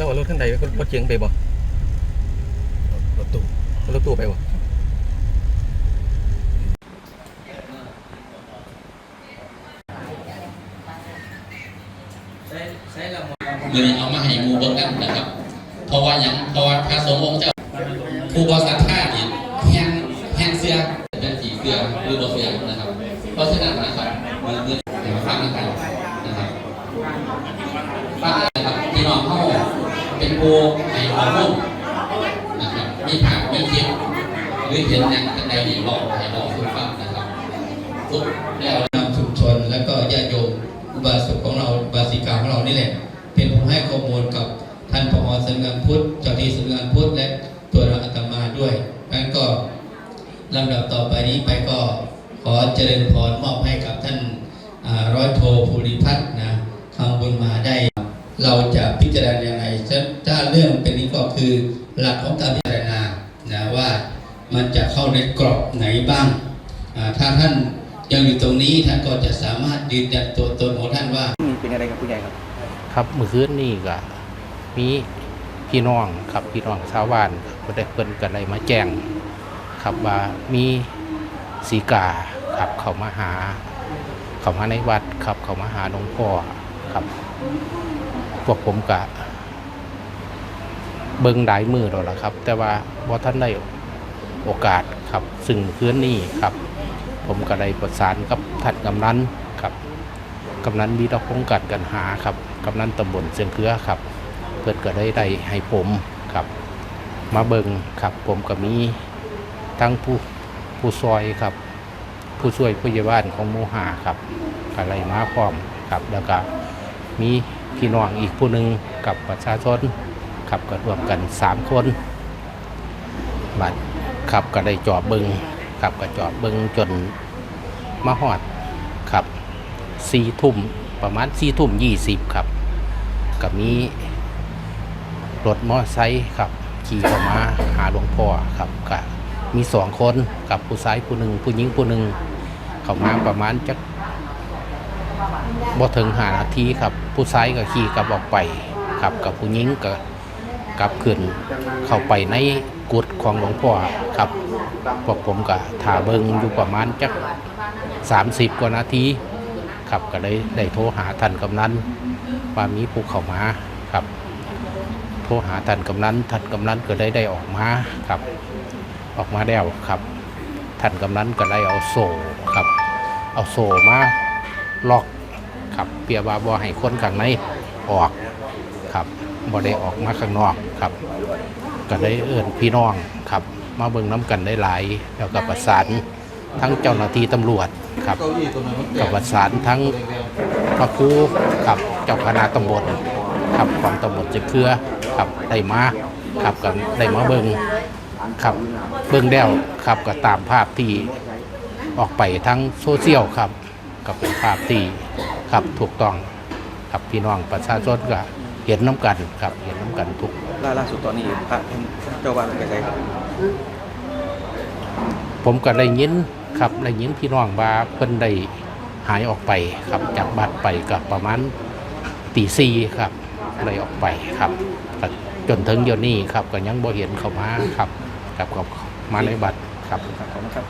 แล้วเอารถขั้นใดรถรถเก๋งไปบ่รถตู้เอารถตู้ไปบ่มือนี้เอามาให้หมูเบิ่งกันนะครับ เพราะว่าหยังเพราะว่าพระสงฆ์องค์เจ้าผู้บริสัทธานี่แห้งแห้งเสื้อเป็นสีเสื้อหรือบ่เสื้อนะครับ เพราะฉะนั้นนะครับมือมือเดี๋ยวมาฟังกันนะครับฟังนะครับพี่น้องเข้าเป็นผู้ ให้ข้อมูลนะครับมีภาพมีคลิปหรือเห็นอย่างจังใดดีบอกให้บอกทุกฟังนะครับทุกแล้วนำชุมชนและก็ญาติโยมอุบาสกของเราอุบาสิกาของเรานี่แหละ เป็นผู้ให้ข้อมูลกับท่านผอสำนักงานพุทธเจ้าที่สำนักงานพุทธและตัวเราอาตมาด้วยงั้นก็ลำดับต่อไปนี้ไปก็ขอเจริญพรมอบให้กับท่านร้อยโทภูริพัฒน์นะคำบุญมาได้ เราจะพิจารณาอย่าง ก็คือหลักของการพิจารณานะว่ามันจะเข้าในกรอบไหนบ้างอ่าถ้าท่านยังอยู่ตรงนี้ท่านก็จะสามารถยืนยันตัวตนของท่านว่าเป็นอะไรครับผู้ใหญ่ครับ ครับเมื่อคืนนี่ก็มีพี่น้องครับพี่น้องชาวบ้านก็ได้เพิ่นกันได้มาแจ้งครับว่ามีสีกาครับเขามาหา เขามาในวัดครับเขามาหาหลวงพ่อครับ พวกผมกะ เบิ่งหลายมือแล้วล่ะครับ แต่ว่าบ่ท่านได้โอกาสครับ ซึ่งคืนนี้ครับ ผมก็ได้ประสานกับท่านกำนันครับกำนันมีดอกพงกัดกันหาครับกำนันตำบลเสียงเครือครับ เพื่อนก็ได้ได้ให้ผมครับ มาเบิงครับ ผมก็มีทั้งผู้ผู้ซอยครับ ผู้ช่วยผู้ใหญ่บ้านของหมูหาครับอะไรมาพร้อมครับแล้วก็มีพี่น้องอีกผู้หนึ่งกับประชาชน ครับก็รวมกันสามคนบัดครับก็ได้จอบเบิงครับก็จอบเบิงจนมาหอดครับสี่ทุ่มประมาณสี่ทุ่มยี่สิบครับก็มีรถมอเตอร์ไซค์ครับขี่เข้ามาหาหลวงพ่อครับก็มีสองคนกับผู้ชายผู้หนึ่งผู้หญิงผู้หนึ่งเข้ามาประมาณจักบ่ถึงหานาทีครับ ผู้ชายก็ขี่กลับออกไปครับกับผู้หญิงก็ กลับขึ้นเข้าไปในกุฏของหลวงพ่อครับพวกผมก็ถ่าเบิงอยู่ประมาณจัก30 กว่านาทีครับก็ได้ได้โทรหาท่านกำนันว่ามีผู้เข้ามาครับ โทรหาท่านกำนันท่านกำนันก็ได้ได้ออกมาครับ ออกมาแล้วครับท่านกำนันก็ได้เอาโซ่ครับ เอาโซ่มาล็อกครับเปียว่าบ่ให้คนข้างในออกครับ บ่ได้ออกมาข้างนอกครับก็ได้เอื้อนพี่น้องครับมาเบิ่งน้ำกันได้หลายแล้วก็ประสานทั้งเจ้าหน้าที่ตำรวจครับกับประสานทั้งพระครูกับเจ้าคณะตำบลครับของตำบลจะเครือครับได้มาครับกันได้มาเบิงครับเบิงแล้วครับก็ตามภาพที่ออกไปทั้งโซเชียลครับก็เป็นภาพที่ครับถูกต้องครับพี่น้องประชาชนก็ เห็นน้ำกันครับเห็นน้ำกันทุกล่าล่าสุดตอนนี้พระเจ้าบ้านเป็นไงครับผมก็ได้ยินครับได้ยินพี่น้องว่าเพิ่นได้หายออกไปครับจากบ้านไปกับประมาณตีสี่ครับได้ออกไปครับก็จนถึงเดี๋ยวนี้ครับก็ยังบ่เห็นเขามาครับครับก็มาในบัตรครับขอบคุณครับ